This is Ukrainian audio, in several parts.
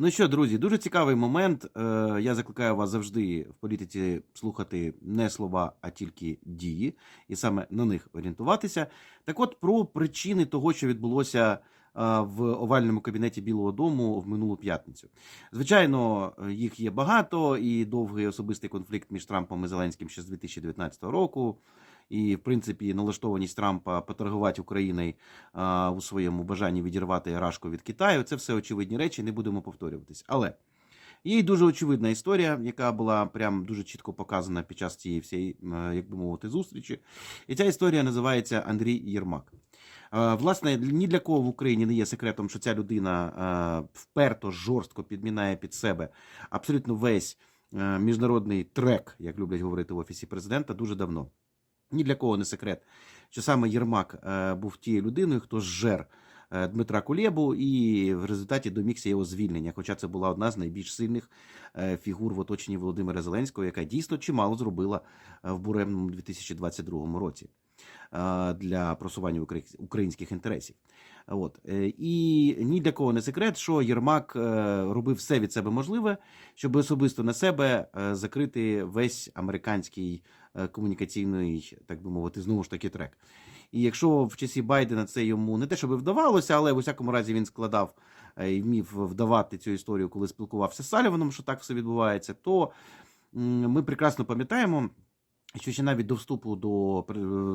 Ну що, друзі, дуже цікавий момент. Е, Я закликаю вас завжди в політиці слухати не слова, а тільки дії, і саме на них орієнтуватися. Так от про причини того, що відбулося е, в овальному кабінеті Білого Дому в минулу п'ятницю. Звичайно, їх є багато, і довгий особистий конфлікт між Трампом і Зеленським ще з 2019 року. І, в принципі, налаштованість Трампа поторгувати Україною у своєму бажанні відірвати Рашку від Китаю. Це все очевидні речі, не будемо повторюватись. Але є й дуже очевидна історія, яка була прям дуже чітко показана під час цієї всієї, е, як би мовити, зустрічі. І ця історія називається Андрій Єрмак. Власне, ні для кого в Україні не є секретом, що ця людина вперто жорстко підмінає під себе абсолютно весь е, міжнародний трек, як люблять говорити в офісі президента, дуже давно. Ні для кого не секрет, що саме Єрмак е, був тією людиною, хто зжер е, Дмитра Кулєбу, і в результаті домігся його звільнення. Хоча це була одна з найбільш сильних е, фігур в оточенні Володимира Зеленського, яка дійсно чимало зробила в буремному 2022 році для просування українських інтересів. От і ні для кого не секрет, що Єрмак робив все від себе можливе, щоб особисто на себе закрити весь американський комунікаційний, так би мовити, знову ж таки трек. І якщо в часі Байдена це йому не те, щоб вдавалося, але в усякому разі він складав е, і вмів вдавати цю історію, коли спілкувався з Саліваном, що так все відбувається, то ми прекрасно пам'ятаємо. Що ще навіть до вступу до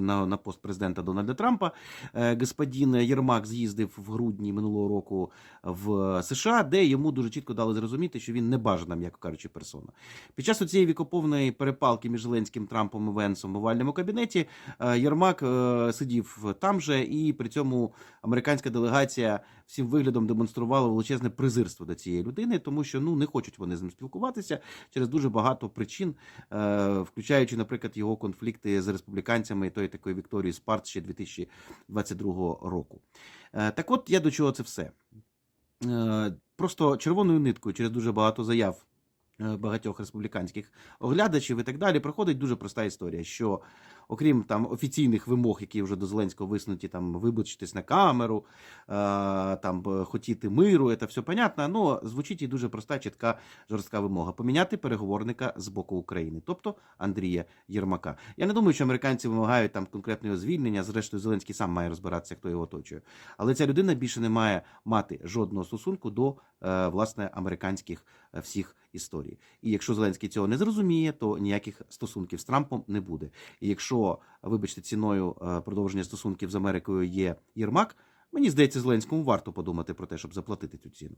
на, на пост президента Дональда Трампа е, господин Єрмак з'їздив в грудні минулого року в США, де йому дуже чітко дали зрозуміти, що він не бажана, м'яко кажучи, персона. Під час цієї вікоповної перепалки між Зеленським Трампом і Венсом в овальному кабінеті е, Єрмак е, сидів там же, і при цьому американська делегація всім виглядом демонструвала величезне презирство до цієї людини, тому що ну не хочуть вони з ним спілкуватися через дуже багато причин, включаючи, наприклад, його конфлікти з республіканцями тої такої Вікторії Спарт ще 2022 року. Е, Так от я до чого це все. Е, Просто червоною ниткою через дуже багато заяв е, багатьох республіканських оглядачів і так далі проходить дуже проста історія, що окрім там офіційних вимог, які вже до Зеленського висунуті, там вибачитись на камеру, е, там хотіти миру, це все понятно. Ну звучить і дуже проста, чітка жорстка вимога поміняти переговорника з боку України, тобто Андрія Єрмака. Я не думаю, що американці вимагають там конкретного звільнення. Зрештою, Зеленський сам має розбиратися, хто його оточує. Але ця людина більше не має мати жодного стосунку до власне американських е, всіх історій. І якщо Зеленський цього не зрозуміє, то ніяких стосунків з Трампом не буде. І якщо, вибачте, ціною е, продовження стосунків з Америкою є Єрмак, мені здається, Зеленському варто подумати про те, щоб заплатити цю ціну.